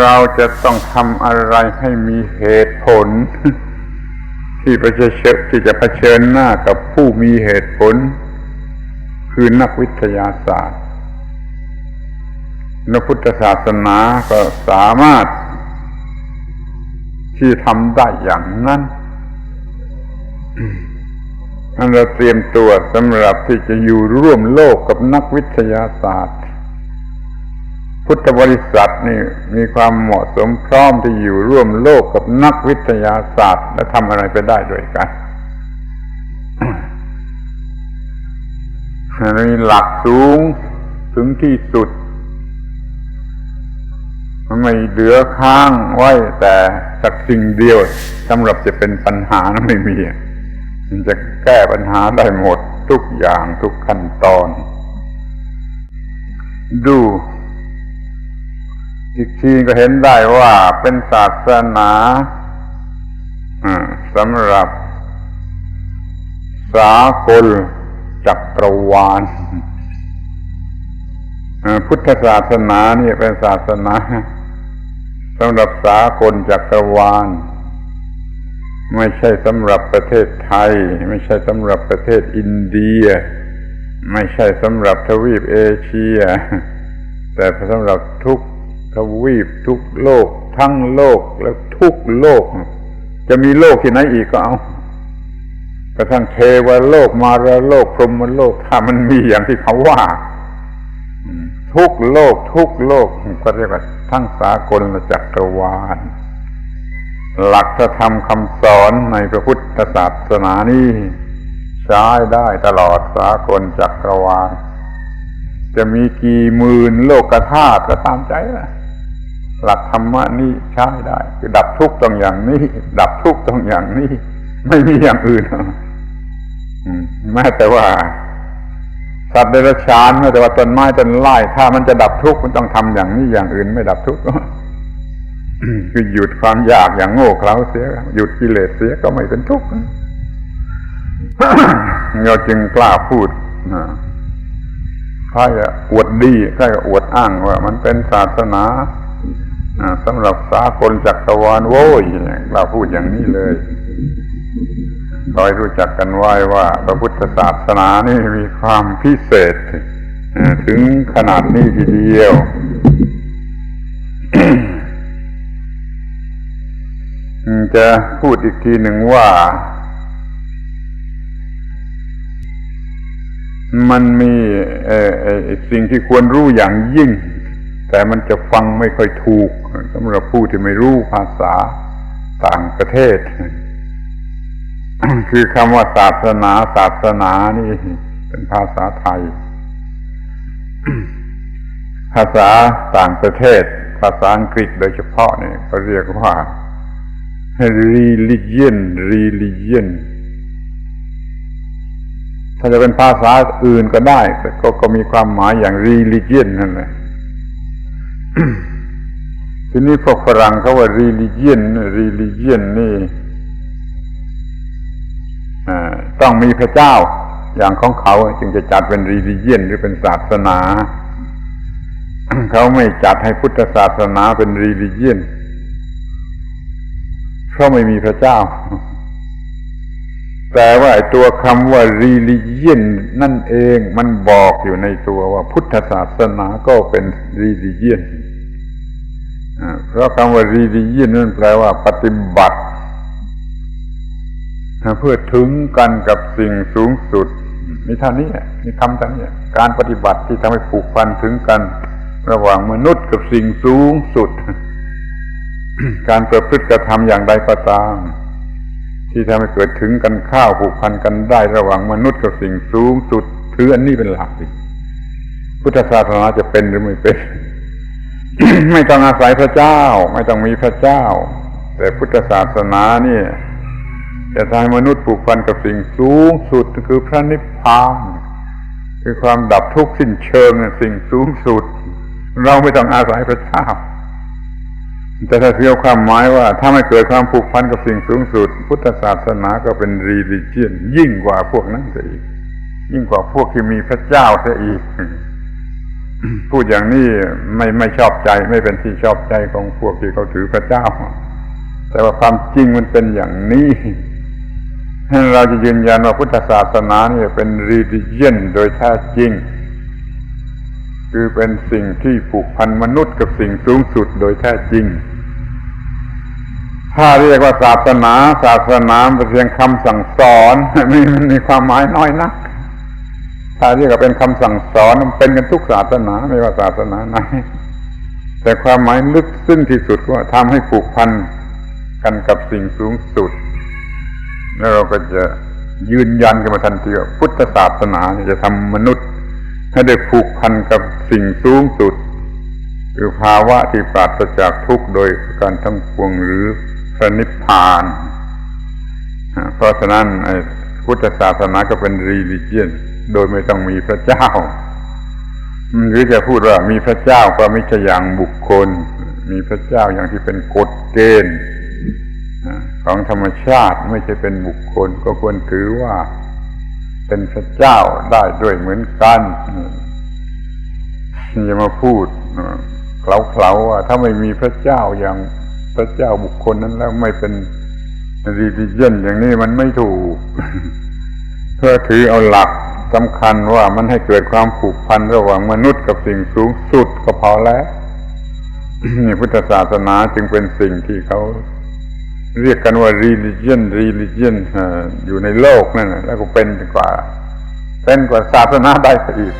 เราจะต้องทำอะไรให้มีเหตุผล ที่ประเชิญที่จะเผชิญหน้ากับผู้มีเหตุผล คือนักวิทยาศาสตร์นักพุทธศาสนาก็สามารถ ที่ทำได้อย่างนั้นนั่นเราเตรียมตัวสำหรับที่จะอยู่ร่วมโลกกับนักวิทยาศาสตร์ พุทธบริษัทนี่มีความเหมาะสมพร้อมที่อยู่ร่วมโลกกับนักวิทยาศาสตร์ และทำอะไรไปได้ด้วยกันมีหลักสูงถึงที่สุด มันไม่เหลือค้างไว้แต่สักสิ่งเดียวสำหรับจะเป็นปัญหานะไม่มี มันจะแก้ปัญหาได้หมดทุกอย่างทุกขั้นตอน ดู อีกทีก็เห็นได้ว่าเป็นศาสนาสำหรับ สากลจักรวาลพุทธศาสนานี่เป็นศาสนาสำหรับสากลจักรวาล ไม่ใช่สำหรับประเทศไทย ไม่ใช่สำหรับประเทศอินเดีย ไม่ใช่สำหรับทวีปเอเชีย แต่สำหรับทุก ทวีปทุกโลก ทั้งโลกและทุกโลก จะมีโลกที่ไหนอีกก็เอากระทั่งเทวโลกมารโลกพรหมโลก ถ้ามันมีอย่างที่เขาว่า ทุกโลก ทุกโลกก็เรียกว่าทั้งสากลจักรวาล หลักธรรมคำสอนในพระพุทธศาสนานี้ใช้ได้ตลอดสากลจักรวาล จะมีกี่หมื่นโลกธาตุก็ตามใจละ หลักธรรมะนี้ใช้ได้ คือดับทุกข์ตรงอย่างนี้ ดับทุกข์ตรงอย่างนี้ ไม่มีอย่างอื่นแม้แต่ว่า สัตว์เดรัจฉานแม้แต่ว่าต้นไม้ต้นไม้ถ้ามันจะดับทุกข์มันต้องทำอย่างนี้อย่างอื่นไม่ดับทุกข์คือหยุดความอยากอย่างโง่เขลาเสีย หยุดกิเลสเสียก็ไม่เป็นทุกข์เราจึงกล้าพูดใครอวดดีใครอวดอ้างว่า มันเป็นศาสนา สำหรับสากลจักรวาลโว้ยเราพูดอย่างนี้เลยคอยรู้จักกันไว้ว่า พระพุทธศาสนานี่มีความพิเศษ ถึงขนาดนี้ทีเดียว จะพูดอีกทีหนึ่งว่า มันมีสิ่งที่ควรรู้อย่างยิ่ง แต่มันจะฟังไม่ค่อยถูกสำหรับผู้ที่ไม่รู้ภาษาต่างประเทศ คือคำว่าศาสนาศาสนานี่ เป็นภาษาไทย ภาษาต่างประเทศ ภาษาอังกฤษโดยเฉพาะเนี่ยเขาเรียกว่า religion religion ถ้าจะเป็นภาษาอื่นก็ได้ แต่ก็มีความหมายอย่าง religion นั่นแหละ ทีนี้พวกฝรั่งเขาว่า religion religion นี่ต้องมีพระเจ้า อย่างของเขาจึงจะจัดเป็น religion หรือเป็นศาสนา เขาไม่จัดให้พุทธศาสนาเป็น religion เพราะไม่มีพระเจ้า แต่ว่าตัวคำว่า religion นั่นเองมันบอกอยู่ในตัวว่า พุทธศาสนาก็เป็น religion เพราะคำว่า religion นั่นแปลว่า ปฏิบัติ เพื่อถึงกันกับสิ่งสูงสุดมีท่านี้มีคำท่านี้การปฏิบัติที่ทำให้ผูกพันถึงกัน ระหว่างมนุษย์กับสิ่งสูงสุด การประพฤติกระทำอย่างใดก็ตาม ที่ทำให้เกิดถึงกันข้าวผูกพันกันได้ ระหว่างมนุษย์กับสิ่งสูงสุดถืออันนี้เป็นหลักดิพุทธศาสนาจะเป็นหรือไม่เป็น ไม่ต้องอาศัยพระเจ้า ไม่ต้องมีพระเจ้า แต่พุทธศาสนาเนี่ยจะทำให้มนุษย์ผูกพันกับสิ่งสูงสุดคือพระนิพพานคือความดับทุกข์สิ้นเชิงสิ่งสูงสุด เราไม่ต้องอาศัยพระเจ้าแต่ถ้าเทียบความหมายว่า ถ้าไม่เกิดความผูกพันกับสิ่งสูงสุด พุทธศาสนาก็เป็นรีลิเจียนยิ่งกว่าพวกนั้นเสียอีก ยิ่งกว่าพวกที่มีพระเจ้าเสียอีก พูดอย่างนี้ไม่ไม่ชอบใจไม่เป็นที่ชอบใจของพวกที่เขาถือพระเจ้า แต่ว่าความจริงมันเป็นอย่างนี้เราจะยืนยันว่าพุทธศาสนาเนี่ยเป็น religion โดยแท้จริง คือเป็นสิ่งที่ผูกพันมนุษย์กับสิ่งสูงสุดโดยแท้จริง ถ้าเรียกว่าศาสนา ศาสนาเป็นเพียงคำสั่งสอนมีมันมีความหมายน้อยนัก ถ้าเรียกว่าเป็นคำสั่งสอนมันเป็นกันทุกศาสนาไม่ว่าศาสนาไหนแต่ความหมายลึกซึ้งที่สุดก็ทำให้ผูกพันกันกับสิ่งสูงสุด แล้วเราก็จะยืนยันกันมาทันทีว่าพุทธศาสนาจะทำมนุษย์ ให้ได้ผูกพันกับสิ่งสูงสุด คือภาวะที่ปราศจากทุกข์โดยการทั้งปวงหรือพระนิพพานเพราะฉะนั้นพุทธศาสนาก็เป็น religion โดยไม่ต้องมีพระเจ้า หรือจะพูดว่ามีพระเจ้าก็ไม่ใช่อย่างบุคคล มีพระเจ้าอย่างที่เป็นกฎเกณฑ์ของธรรมชาติไม่ใช่เป็นบุคคลก็ควรถือว่า เป็นพระเจ้าได้ด้วยเหมือนกันอย่ามาพูดเคลาๆว่าถ้าไม่มีพระเจ้าอย่างพระเจ้าบุคคลนั้นแล้วไม่เป็นรีดิเจนอย่างนี้มันไม่ถูกเพื่อถือเอาหลัก สำคัญว่ามันให้เกิดความผูกพันระหว่างมนุษย์กับสิ่งสูงสุดก็พอแล้วนี่พุทธศาสนาจึงเป็นสิ่งที่เขาเรียกกันว่า religion religion อยู่ในโลกนั่นน่ะแล้วก็เป็นกว่า เป็นกว่าศาสนาได้ซะอีก